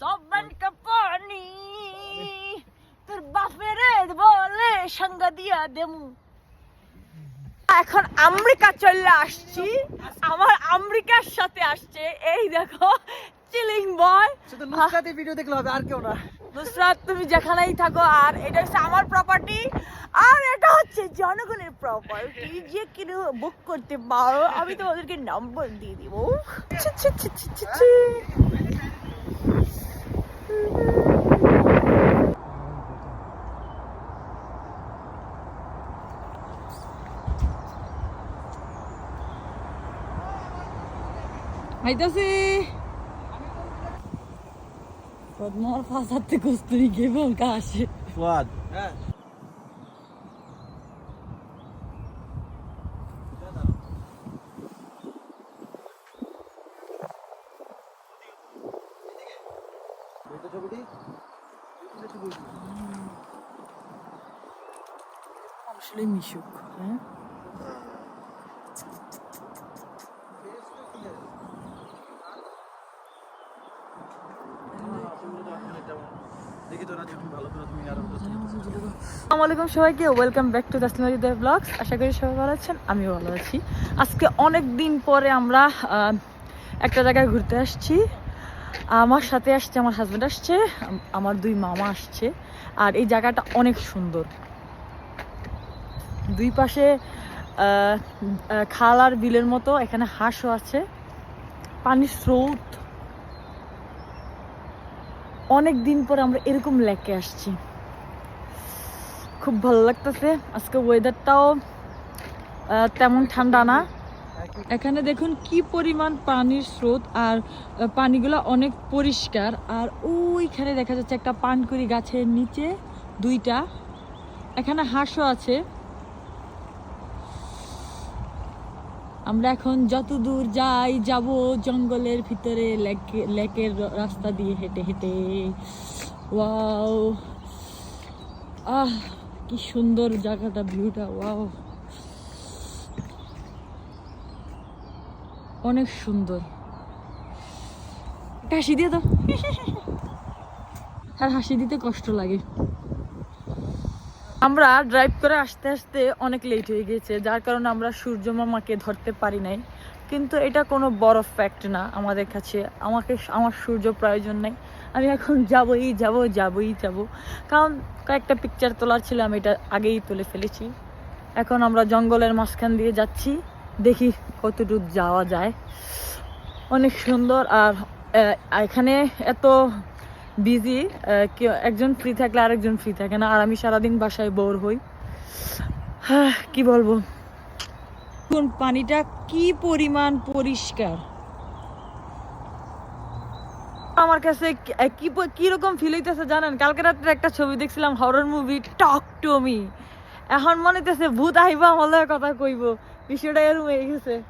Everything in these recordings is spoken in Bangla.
সবন কাপানি। তোর বাপের বলে সঙ্গ দেমু। এখন আমেরিকা চলে আসছি, আমার আমেরিকার সাথে আসছে, এই দেখো চিলিং বয় শুধু নুসরাতের ভিডিও দেখলে হবে আর কেউ না। নুসরাত তুমি যেখানেই থাকো আর এটা হচ্ছে আমার প্রপার্টি আর এটা হচ্ছে জনগণের প্রপার্টি যে কিনে বুক করতে পারো আমি তোমাদেরকে নম্বর দিয়ে দিব। আইতাছি। Podmor fasatte kosturi bon kashi. Fuad হ্যাঁ আসলে মিশুক হ্যাঁ দেখি তো রাজি ভালো করে তুমি আরও সবাইকে ওয়েলকাম টু আশা করি সবাই ভালো আছি। আজকে অনেক দিন পরে আমরা একটা জায়গায় ঘুরতে আসছি। আমার সাথে আসছে আমার আসছে, আমার দুই মামা আসছে, আর এই জায়গাটা অনেক সুন্দর। দুই পাশে খাল আর বিলের মতো, এখানে হাঁসও আছে। পানির স্রোত অনেক দিন পরে আমরা এরকম লেকে আসছি। খুব ভালো লাগতেছে। আজকে ওয়েদারটাও তেমন ঠান্ডা না। এখানে দেখুন কি পরিমাণ পানির স্রোত আর পানিগুলো অনেক পরিষ্কার। আর ওইখানে দেখা যাচ্ছে একটা পানকুড়ি গাছের নিচে দুইটা। এখানে হাঁসও আছে। আমরা এখন যত দূর যাই যাব জঙ্গলের ভিতরে লেকে, লেকের রাস্তা দিয়ে হেঁটে হেঁটে। ওয়াও। আহ, কি সুন্দর জায়গাটা ভিউটা ওয়াও। অনেক সুন্দর। হাসি দিয়ে তো আর হাসি দিতে কষ্ট লাগে। আমরা ড্রাইভ করে আসতে আসতে অনেক লেট হয়ে গেছে যার কারণে আমরা সূর্য মামাকে ধরতে পারি নাই। কিন্তু এটা কোনো বড় ফ্যাক্ট না আমাদের কাছে। আমাকে আমার সূর্য প্রয়োজন নেই। আমি এখন যাবই, যাব যাবই, যাব। কারণ কয়েকটা পিকচার তোলার ছিল, আমি এটা আগেই তুলে ফেলেছি। এখন আমরা জঙ্গলের মাঝখান দিয়ে যাচ্ছি, দেখি কতটুকু যাওয়া যায়। অনেক সুন্দর আর এখানে এত বিজি একজন ফ্রি থাকলে আরেকজন ফ্রি থাকে না আর আমি সারাদিন বাসায় বোর হই। হ্যাঁ, কি বলব? দেখুন পানিটা কি পরিমাণ পরিষ্কার। আমার কাছে কি- আহ, কি প- কি রকম ফিল হইতেছে জানেন? কালকে রাত্রে একটা ছবি দেখছিলাম horror movie talk to me এখন মনে হইতেছে ভূত আইবা আমাদের কথা কইব। বিষয়টা এরকম হয়ে গেছে।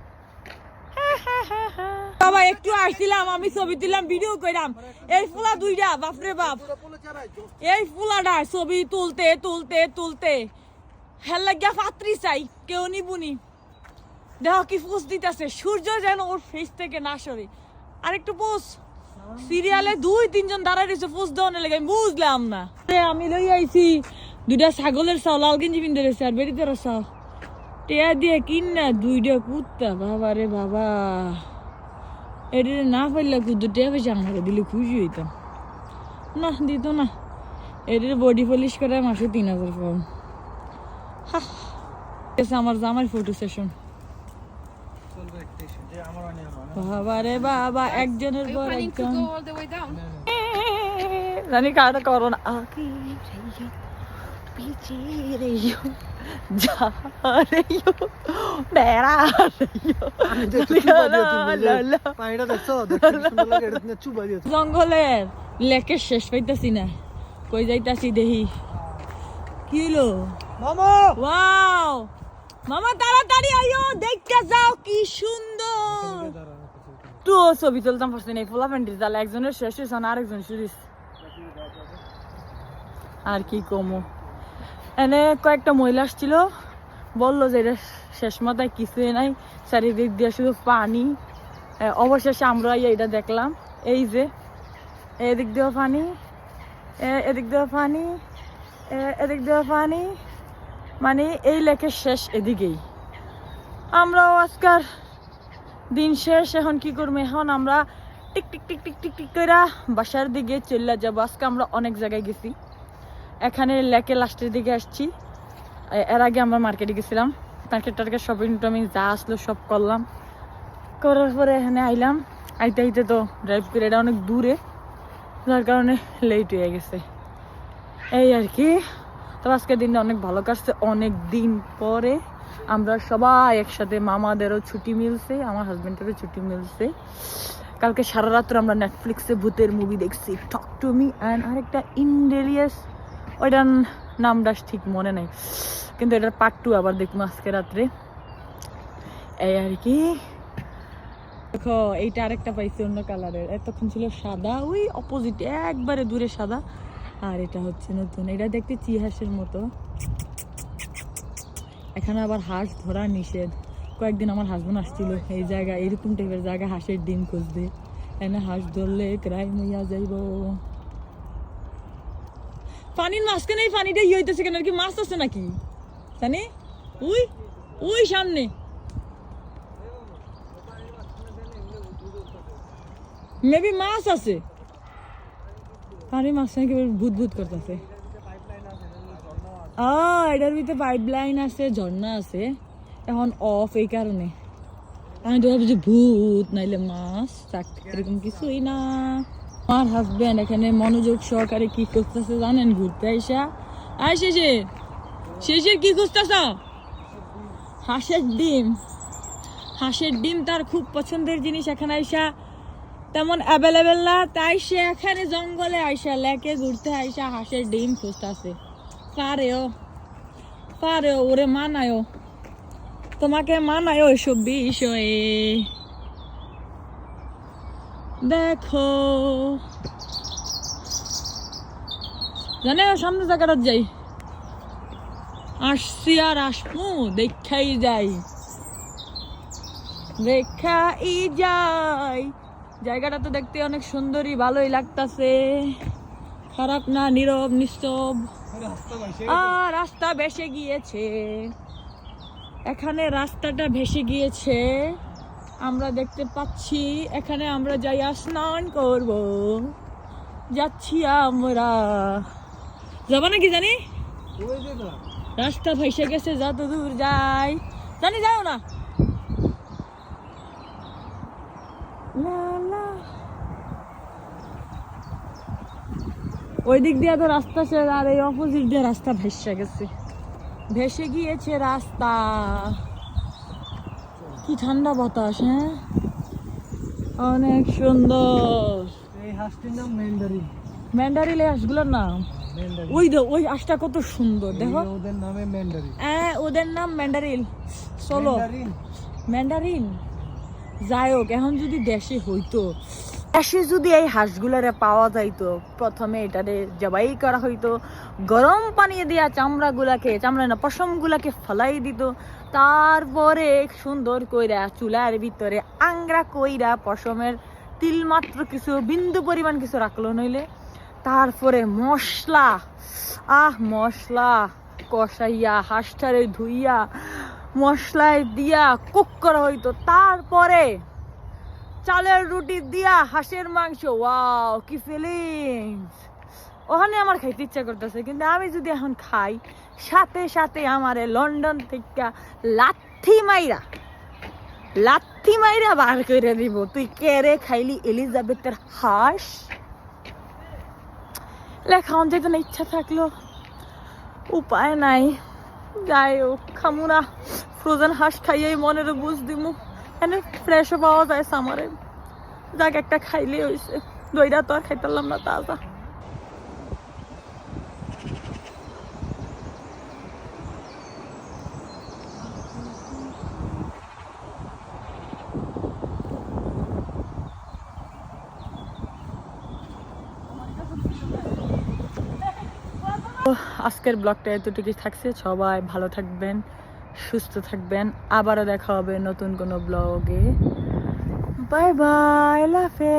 বাবা, একটু আসছিলাম আমি ছবি তুললাম ভিডিও কইরাম। এই ফুলা দুইটা বাপরে বাপ। এই ফুলাটা ছবি তুলতে তুলতে তুলতে। হেল লাগিয়া পাত্রি চাই, কেউ নিবুনি দেখ কি পোস্ট দিতেছে, সূর্য যেন ওর ফেস থেকে না সরে। আর একটু পোস্ট। সিরিয়ালে দুই, তিনজন দাঁড়ায় রয়েছে, পোস্ট দেওয়ার লেগে, আমি বুঝলাম না। আমি লই আইছি। দুইটা ছাগলের চাও লাল গেঞ্জি পিনতে রয়েছে, আর বেরিতে চাও টেয়া দিয়ে কিন না দুইটা কুত্তা, বাবা রে বাবা। এটা না পারলে কুদ্দু টেয়া পয়সা আমাকে দিলে খুশি হইতাম না দিত না এটার বডি পলিশ করে মাসে তিন হাজার পাউন্ড এসে আমার জামাই ফটো সেশন বাবা রে বাবা একজনের পর একজন? জানি কাটা করো না আমি চুপা তুমি যে পানিটা দেখছ দেখতে কি সুন্দর লাগে এটা তুমি চুপা দিয়ে জঙ্গলের লেকের শেষ পাইতাছি না কই যাইতাছি দেহি কি হলো মামা ওয়াও মামা তাড়াতাড়ি আইও দেখতে যাও কি সুন্দর তো ছবি তুলতাম পারছি না ফুলা প্যান্টি তাহলে একজনের শেষ হয়েছে না আরেকজন শুরু হইছে। আর কি কমো এনে কয়েকটা মহিলা আসছিল। বলল যে এটা শেষ মাথায় কিছুই নাই। চারিদিক দিয়ে শুধু পানি। অবশেষে আমরা এটা দেখলাম। এই যে, এদিক দিয়েও পানি এদিক দিয়েও পানি এদিক দিয়েও পানি। মানে এই লেকের শেষ এদিকেই। আমরাও আজকাল দিন শেষ, এখন কি করব? এখন আমরা টিক টিক টিক টিক টিক টিক করে বাসার দিকে চলে যাব। আজকে আমরা অনেক জায়গায় গেছি। এখানে লেকে লাস্টের দিকে আসছি। এর আগে আমরা মার্কেটে গেছিলাম। মার্কেট টার্কেট শপিং টপিং যা আসলো সব করলাম। করার পরে এখানে আইলাম। আইতে আইতে তো ড্রাইভ করে এটা অনেক দূরে। যার কারণে লেট হয়ে গেছে। এই আর কি। তো আজকের দিনটা অনেক ভালো কাটছে। অনেক দিন পরে আমরা সবাই একসাথে মামাদেরও ছুটি মিলছে, আমার হাজব্যান্ডেরও ছুটি মিলছে। কালকে সারা রাত্র আমরা নেটফ্লিক্সে ভূতের মুভি দেখছি। টক টু মি অ্যান্ড আরেকটা ইনডেলিয়াস ওইটার নামটা ঠিক মনে নেই। কিন্তু এটার পার্ট টু আবার দেখব আজকে রাত্রে। এই আর কি। দেখো, এইটা আরেকটা পাইছি অন্য কালারের। এতক্ষণ ছিল সাদা, ওই অপোজিট একবারে দূরে সাদা। আর এটা হচ্ছে নতুন। এটা দেখতে চিহাসের মতো। এখানে আবার হাঁস ধরা নিষেধ। কয়েকদিন আমার হাজবেন্ড আসছিল এই জায়গা এরকম টাইপের জায়গা হাঁসের ডিম খুঁজতে। এনে হাঁস ধরলে ক্রাইম হইয়া যাইব। পানির মাঝখানে এই পানিটা ইয়ে হইতেছে কেন? কি মাছ আছে নাকি? জানি? ওই ওই সামনে। মেবি মাছ আছে। পানির মাঝখানে কেবল ভূত ভূত করতেছে? আ, এটার ভিতরে পাইপ লাইন আছে, ঝর্ণা আছে। এখন অফ এই কারণে। আমি তো ভাবছি ভূত, নাইলে মাছ এরকম কিছুই না। আমার হাজব্যান্ড এখানে মনোযোগ সহকারে কি করতেছে জানেন? ঘুরতে আইসা। আয় শেষে। শেষের কি খুঁজতেছ? হাঁসের ডিম। হাঁসের ডিম তার খুব পছন্দের জিনিস এখানে আইসা। তেমন অ্যাভেলেবেল না, তাই সে এখানে জঙ্গলে আইসা, লেকে ঘুরতে আইসা হাঁসের ডিম খুঁজতেছে। পারেও পারেও ওরে মানায়ও তোমাকে মানায়ও এসব বিষয়ে। দেখো। জানে সামনে জায়গাটা যাই। আসছি আর আসব, দেখাই যাই। দেখাই যাই। জায়গাটা তো দেখতে অনেক সুন্দরই ভালোই লাগতাছে। খারাপ না, নীরব, নিস্তব। আর রাস্তা ভেসে গিয়েছে। এখানে রাস্তাটা ভেসে গিয়েছে। আমরা দেখতে পাচ্ছি, এখানে আমরা যাই স্নান করব। যাচ্ছি আমরা। যাব নাকি জানি? রাস্তা ভেসে গেছে, যত দূর যাই। জানি, যাও না। ওই দিক দিয়ে তো রাস্তা শেষ আর এই অপোজিট দিয়ে রাস্তা ভেসে গেছে। ভেসে গিয়েছে রাস্তা। কি ঠান্ডা বাতাস হ্যাঁ? অনেক সুন্দর। এই হাঁসটির নাম ম্যান্ডারিন ম্যান্ডারিল এই হাঁসগুলোর নাম? ওই দে ওই হাঁসটা কত সুন্দর দেখো। ওদের নামে ম্যান্ডারিন হ্যাঁ ওদের নাম ম্যান্ডারিল চলো। ম্যান্ডারিন ম্যান্ডারিন যাই হোক এখন যদি দেশে হইতো দেশে যদি এই হাঁসগুলারে পাওয়া যাইতো, প্রথমে এটারে জবাই করা হইতো, গরম পানি দিয়া চামড়া গুলাকে চামড়া না পশম গুলাকে ফলাই দিত, তারপরে সুন্দর কইরা চুলার ভিতরে আংরা কইরা পশমের তিল মাত্র কিছু, বিন্দু পরিমাণ কিছু রাখল নইলে, তারপরে মশলা, আহ মশলা কষাইয়া, হাঁসটারে ধুইয়া, মশলায় দিয়া কুক করা হইতো, তারপরে চালের রুটি দিয়া হাঁসের মাংস। ওয়াও কি ফিলিংস ওখানে আমার খাইতে ইচ্ছা করতেছে, কিন্তু আমি যদি এখন খাই, সাথে সাথে আমারে লন্ডন থেকে লাথি মাইরা লাথি মাইরা বার করে দিব। তুই কেরে খাইলি এলিজাবেথের হাঁস? লেখান যেতে না ইচ্ছা থাকল। উপায় নাই। যাই হোক খামুনা ফ্রোজেন হাঁস খাইয়েই মনের বুঝ দিমু। এনে ফ্রেশও পাওয়া যায় সামারে যাক, একটা খাইলে হয়েছে দইটা তো আর খাইতাম না, তাজা। আজকের ব্লগটা এতটুকুই থাকছে। সবাই ভালো থাকবেন। সুস্থ থাকবেন। আবারও দেখা হবে নতুন কোনো ব্লগে বাই বাই লাফে